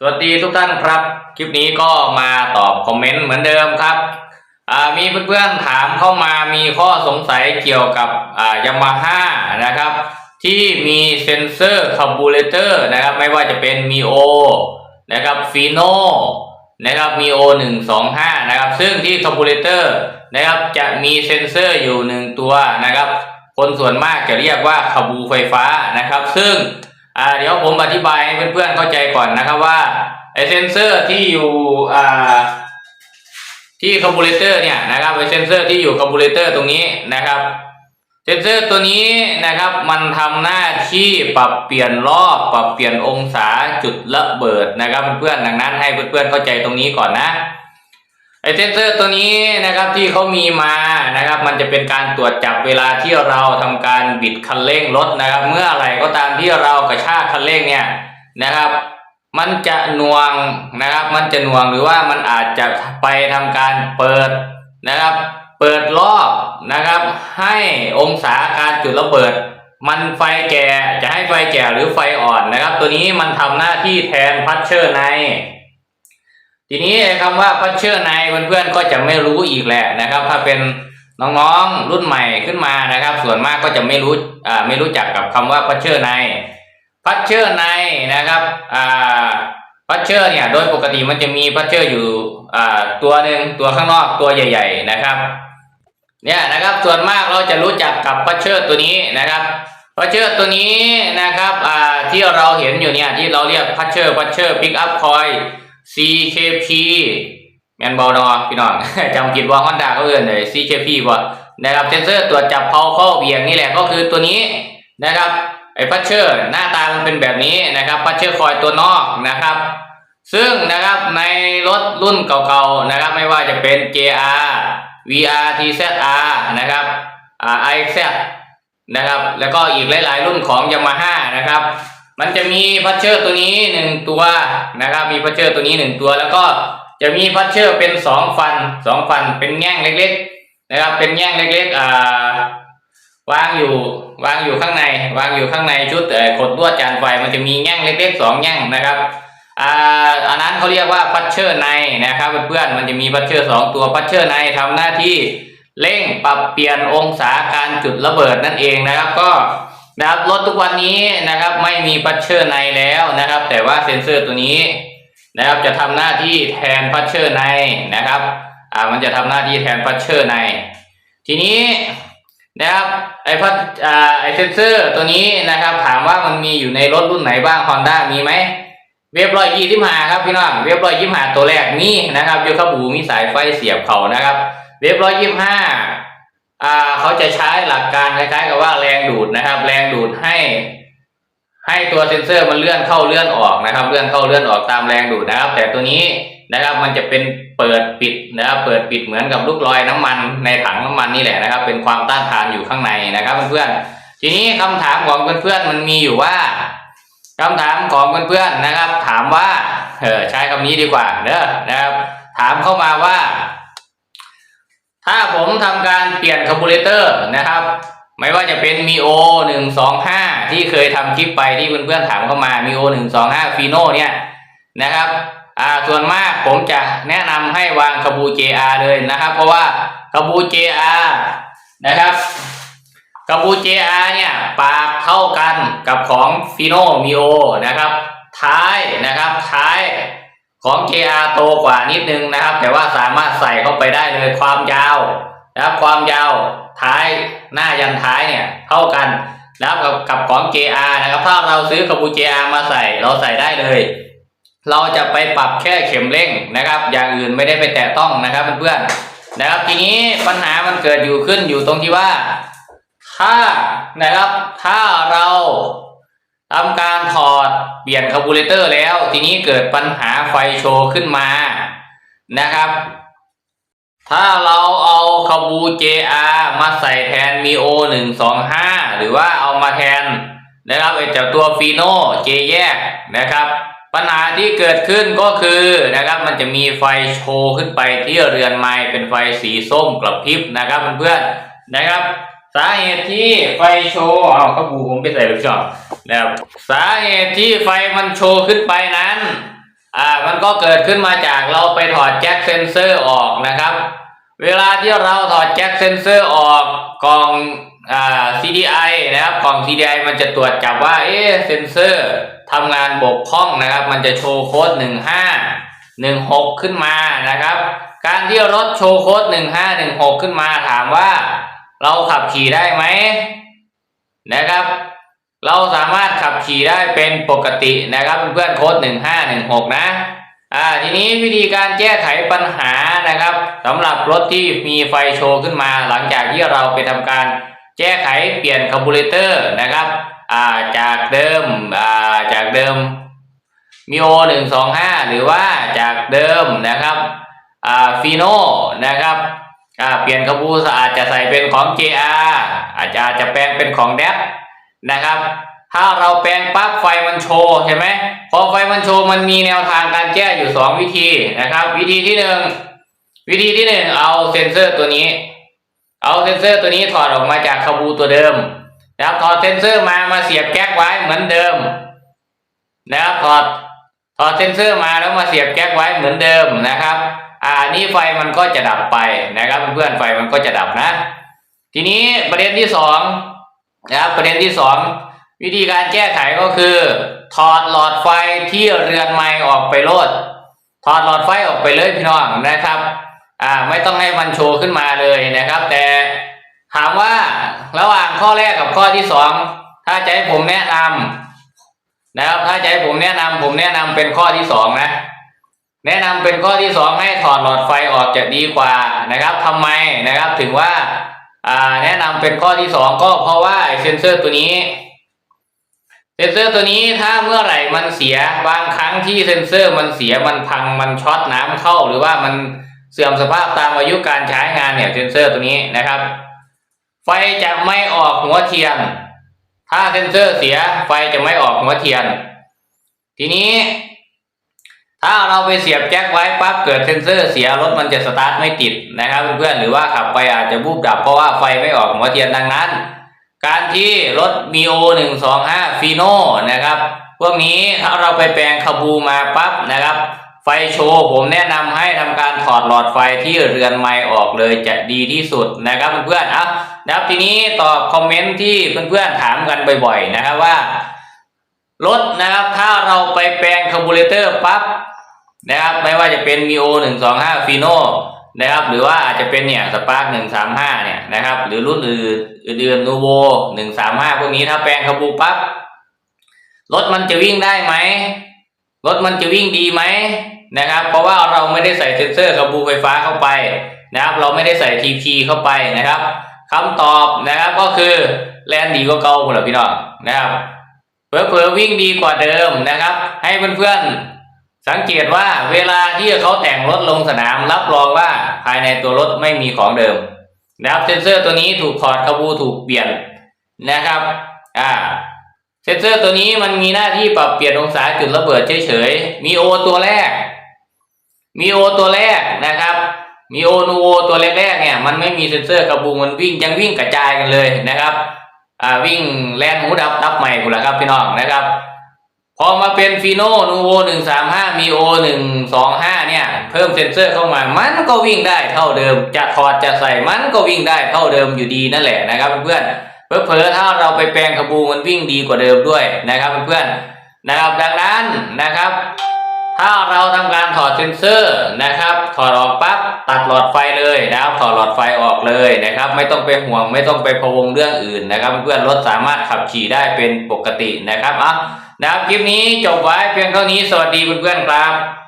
สวัสดีทุกท่านครับ คลิปนี้ก็มาตอบคอมเมนต์เหมือนเดิมครับมีเพื่อนๆถามเข้ามามีข้อสงสัยเกี่ยวกับยามาฮ่านะครับ ที่มีเซนเซอร์คาร์บูเรเตอร์นะครับ ไม่ว่าจะเป็นมีโอนะครับฟีโนนะครับมีโอหนึ่งสองห้านะครับ ซึ่งที่คาร์บูเรเตอร์นะครับจะมีเซนเซอร์อยู่หนึ่งตัวนะครับ คนส่วนมากจะเรียกว่าคาบูไฟฟ้านะครับ ซึ่ง อ่าเดี๋ยวผมอธิบายให้เพื่อนๆเข้าใจก่อนนะครับว่าไอเซนเซอร์ที่อยู่อ่าที่คาร์บูเรเตอร์เนี่ยนะครับไอเซนเซอร์ที่อยู่คาร์บูเรเตอร์ตรงนี้นะครับเซนเซอร์ตัวนี้นะครับมันทำหน้าที่ปรับเปลี่ยนรอบปรับเปลี่ยนองศาจุดระเบิดนะครับเพื่อนๆดังนั้นให้เพื่อนๆเข้าใจตรงนี้ก่อนนะ ไอเซนเซอร์ตัวนี้นะครับที่เขามีมานะครับ มันจะเป็นการตรวจจับเวลาที่เราทำการบิดคันเร่งรถนะครับ เมื่อไหร่ก็ตามที่เรากระชากคันเร่งเนี่ยนะครับ มันจะน่วงนะครับ มันจะน่วงหรือว่ามันอาจจะไปทำการเปิดนะครับ เปิดรอบนะครับ ให้องศาการจุดระเบิด มันไฟแก่จะให้ไฟแก่หรือไฟอ่อนนะครับ ตัวนี้มันทำหน้าที่แทนพัชเชอร์ใน ทีนี้คำว่าพัชเชอร์ในเพื่อนๆก็จะไม่รู้อีกแหละนะครับ ถ้าเป็นน้องๆรุ่นใหม่ขึ้นมานะครับ ส่วนมากก็จะไม่รู้อ่าไม่รู้จักกับคำว่าพัชเชอร์ในพัชเชอร์ในนะครับอ่าพัชเชอร์เนี่ยโดยปกติมันจะมีพัชเชอร์อยู่อ่าตัวหนึ่งตัวข้างนอกตัวใหญ่ ๆนะครับเนี่ยนะครับส่วนมากเราจะรู้จักกับพัชเชอร์ตัวนี้นะครับพัชเชอร์ตัวนี้นะครับอ่าที่เราเห็นอยู่เนี่ยที่เราเรียกพัชเชอร์พัชเชอร์พิกอัพคอย CKP แมนบอลนอพี่น้อง จำผิดว่าฮอนด้าก็เอื่นเลย CKP บ่นะครับเซนเซอร์ตรวจจับเพาเข้าเบี่ยงนี่แหละก็คือตัวนี้นะครับไอ้พัชเชอร์หน้าตามันเป็นแบบนี้นะครับพัชเชอร์คอยตัวนอกนะครับ ซึ่งนะครับในรถรุ่นเก่าๆนะครับ ไม่ว่าจะเป็น JR VR TZR นะครับอ่า iX นะครับ แล้วก็อีกหลายๆรุ่นของ Yamaha นะครับ มันจะมีพัชเชอร์ตัวนี้หนึ่งตัวนะครับ มีพัชเชอร์ตัวนี้หนึ่งตัว แล้วก็จะมีพัชเชอร์เป็นสองฟันสองฟันเป็นแง่งเล็ก ๆ นะครับ เป็นแง่งเล็กๆอ่าวางอยู่วางอยู่ข้างใน วางอยู่ข้างในชุดเอ่อขดลวดจานไฟมันจะมีแง่งเล็กๆสองแง่งนะครับอ่าอันนั้นเขาเรียกว่าพัชเชอร์ในนะครับเพื่อนๆมันจะมีพัชเชอร์สองตัวพัชเชอร์ในทำหน้าที่เร่งปรับเปลี่ยนองศาการจุดระเบิดนั่นเองนะครับ ก็ นะครับรถทุกวันนี้นะครับไม่มีพัชเชอร์ในแล้วนะครับ แต่ว่าเซ็นเซอร์ตัวนี้นะครับจะทำหน้าที่แทนพัชเชอร์ในนะครับอ่ามันจะทำหน้าที่แทนพัชเชอร์ใน ทีนี้นะครับไอพัชอ่าไอเซนเซอร์ตัวนี้นะครับ ถามว่ามันมีอยู่ในรถรุ่นไหนบ้าง Honda มีไหมเว็บร้อยยี่สิบห้าครับพี่น้องเว็บร้อยยี่สิบห้าตัวแรกมีนะครับยูคาบูมีสายไฟเสียบเขานะครับ เว็บร้อยยี่สิบห้า อ่าเขาจะใช้หลักการคล้ายๆ กับว่าแรงดูดนะครับ แรงดูดให้ ให้ตัวเซ็นเซอร์มันเลื่อนเข้าเลื่อนออกนะครับ เลื่อนเข้าเลื่อนออกตามแรงดูดนะครับ แต่ตัวนี้นะครับมันจะเป็นเปิดปิดนะครับเปิดปิดเหมือนกับลูกลอยน้ำมันในถังน้ำมันนี่แหละนะครับ เป็นความต้านทานอยู่ข้างในนะครับเพื่อนๆทีนี้คำถามของเพื่อนๆมันมีอยู่ว่าคำถามของเพื่อนๆนะครับ ถามว่าเออใช้คำนี้ดีกว่าเนอะนะครับ ถามเข้ามาว่า ถ้าผมทำการเปลี่ยนคาร์บูเรเตอร์นะครับ ไม่ว่าจะเป็นมีโอหนึ่งสองห้าที่เคยทำคลิปไปที่เพื่อนๆถามเข้ามามีโอหนึ่งสองห้าฟีโน่เนี่ยนะครับอ่าส่วนมากผมจะแนะนำให้วางคาบู JR เลยนะครับ เพราะว่าคาบู JR นะครับคาบู JR เนี่ยปากเท่ากันกับของฟีโนมีโอนะครับ ท้ายนะครับท้าย ของ JR โตกว่านิดนึงนะครับ แต่ว่าสามารถใส่เข้าไปได้เลยความยาวนะครับความยาวท้ายหน้ายันท้ายเนี่ยเท่ากันนะครับกับกับของ JR นะครับถ้าเราซื้อกระบู JR มาใส่เราใส่ได้เลย เราจะไปปรับแค่เข็มเร่งนะครับ อย่างอื่นไม่ได้ไปแตะต้องนะครับเพื่อนๆนะครับทีนี้ปัญหามันเกิดอยู่ขึ้นอยู่ตรงที่ว่า ถ้านะครับถ้าเรา ทำการถอดเปลี่ยนคาร์บูเรเตอร์แล้ว ทีนี้เกิดปัญหาไฟโชว์ขึ้นมานะครับ ถ้าเราเอาคาบู JR มาใส่แทนมีโอหนึ่งสองห้าหรือว่าเอามาแทนนะครับไอจ้าตัวฟีโนเจแยกนะครับ ปัญหาที่เกิดขึ้นก็คือนะครับมันจะมีไฟโชว์ขึ้นไปที่เรือนไม้เป็นไฟสีส้มกระพริบนะครับเพื่อนๆนะครับ สาเหตุที่ไฟโชว์เอาข้าบูผมไปใส่ลูกจอกนะครับสาเหตุที่ไฟมันโชว์ขึ้นไปนั้นก็เกิดขึ้นมาจากเราไปถอดแจ็คเซนเซอร์ออกนะครับ เวลาที่เราถอดแจ็คเซนเซอร์ออกกล่องอ่า CDI นะครับกล่อง CDI มันจะตรวจจับว่า เอ๊ะเซนเซอร์ทำงานบกพร่องนะครับ มันจะโชว์โค้ด 15 16 ขึ้นมานะครับ การที่รถโชว์โค้ด 1516 ขึ้นมาถามว่า เราขับขี่ได้ไหมนะครับ เราสามารถขับขี่ได้เป็นปกตินะครับเพื่อนๆโค้ด1516นะอ่าทีนี้วิธีการแก้ไขปัญหานะครับสำหรับรถที่มีไฟโชว์ขึ้นมาหลังจากที่เราไปทำการแก้ไขเปลี่ยนคาร์บูเรเตอร์นะครับอ่าจากเดิมอ่าจากเดิมมิโอหนึ่งสองห้าหรือว่าจากเดิมนะครับอ่าฟีโนนะครับ อ่าเปลี่ยนคาร์บูอาจจะใส่เป็นของ JR อาจจะอาจจะแปลงเป็นของแดบนะครับ ถ้าเราแปลงปั๊บไฟมันโชว์เห็นไหมพอไฟมันโชว์มันมีแนวทางการแก้อยู่สองวิธีนะครับ วิธีที่หนึ่งวิธีที่หนึ่งเอาเซ็นเซอร์ตัวนี้ เอาเซ็นเซอร์ตัวนี้ถอดออกมาจากคบูตัวเดิมนะครับถอดเซ็นเซอร์มามาเสียบแก๊กไว้เหมือนเดิมนะครับถอดถอดเซ็นเซอร์มาแล้วมาเสียบแก๊กไว้เหมือนเดิมนะครับ อ่านี่ไฟมันก็จะดับไปนะครับเพื่อนๆไฟมันก็จะดับนะ ทีนี้ประเด็นที่สองนะครับประเด็นที่สองวิธีการแก้ไขก็คือ ถอดหลอดไฟที่เรือนไม้ออกไปโลดถอดหลอดไฟออกไปเลยพี่น้องนะครับอ่าไม่ต้องให้มันโชว์ขึ้นมาเลยนะครับ แต่ถามว่าระหว่างข้อแรกกับข้อที่สองถ้าจะให้ผมแนะนำนะครับถ้าจะให้ผมแนะนำผมแนะนำเป็นข้อที่สองนะ แนะนำเป็นข้อที่สองให้ถอดหลอดไฟออกจะดีกว่านะครับทำไมนะครับถึงว่าแนะนำเป็นข้อที่สองก็เพราะว่าเซนเซอร์ตัวนี้เซนเซอร์ตัวนี้ถ้าเมื่อไหร่มันเสียบางครั้งที่เซนเซอร์มันเสียมันพังมันช็อตน้ำเข้า หรือว่ามันเสื่อมสภาพตามอายุการใช้งานเนี่ยเซนเซอร์ตัวนี้นะครับ ไฟจะไม่ออกหัวเทียน ถ้าเซนเซอร์เสียไฟจะไม่ออกหัวเทียน ทีนี้ ถ้าเราไปเสียบแจ็คไว้ปั๊บเกิดเซนเซอร์เสียรถมันจะสตาร์ทไม่ติดนะครับเพื่อนๆหรือว่าขับไปอาจจะบูบดับเพราะว่าไฟไม่ออกหัวเทียนดังนั้น การที่รถมีโอหนึ่งสองห้าฟีโน่นะครับพวกนี้ถ้าเราไปแปลงคาบูมาปั๊บนะครับ ไฟโชว์ผมแนะนำให้ทำการถอดหลอดไฟที่เรือนไม้ออกเลยจะดีที่สุดนะครับเพื่อนๆอะนะครับทีนี้ตอบคอมเมนต์ที่เพื่อนๆถามกันบ่อย ๆ นะครับว่ารถนะครับถ้าเราไปแปลงคาร์บูเรเตอร์ปั๊บ นะครับไม่ว่าจะเป็นมีโอหนึ่งสองห้าฟีโนนะครับหรือว่าอาจจะเป็นเนี่ยสปาร์กหนึ่งสามห้าเนี่ยนะครับหรือรุ่นอื่นอื่นนูโวหนึ่งสามห้าพวกนี้ถ้าแปลงคาบูปั๊บรถมันจะวิ่งได้ไหมรถมันจะวิ่งดีไหมนะครับ เพราะว่าเราไม่ได้ใส่เซ็นเซอร์คาบูไฟฟ้าเข้าไปนะครับ เราไม่ได้ใส่ทีพีเข้าไปนะครับคำตอบนะครับก็คือแลนดีกว่าเก่าคุณหรอพี่น้องนะครับเผลอๆวิ่งดีกว่าเดิมนะครับ ให้เพื่อนๆ สังเกตว่าเวลาที่เขาแต่งรถลงสนามรับรองว่าภายในตัวรถไม่มีของเดิมนะครับเซนเซอร์ตัวนี้ถูกถอดคาบูถูกเปลี่ยนนะครับอ่าเซนเซอร์ตัวนี้มันมีหน้าที่ปรับเปลี่ยนองศาจุดระเบิดเฉยๆมีโอตัวแรก มีโอตัวแรกนะครับมีโอนูโอตัวแรกๆเนี่ยมันไม่มีเซนเซอร์กระบุงมันวิ่งยังวิ่งกระจายกันเลยนะครับอ่าวิ่งแลนหูดับดับใหม่กูละครับพี่น้องนะครับ พอมาเป็นฟีโนนูโวหนึ่งสามห้ามีโอหนึ่งสองห้าเนี่ย เพิ่มเซนเซอร์เข้ามา มันก็วิ่งได้เท่าเดิม จะถอดจะใส่มันก็วิ่งได้เท่าเดิมอยู่ดีนั่นแหละนะครับเพื่อนๆเผลอๆถ้าเราไปแปลงขบูมันวิ่งดีกว่าเดิมด้วยนะครับเพื่อนนะครับดังนั้นนะครับ ถ้าเราทำการถอดเซนเซอร์นะครับ ถอดออกปั๊บตัดหลอดไฟเลยนะครับ ถอดหลอดไฟออกเลยนะครับ ไม่ต้องไปห่วงไม่ต้องไปพะวงเรื่องอื่นนะครับ เพื่อนรถสามารถขับขี่ได้เป็นปกตินะครับอะ นะครับคลิปนี้จบไว้เพียงเท่านี้สวัสดีเพื่อนๆครับ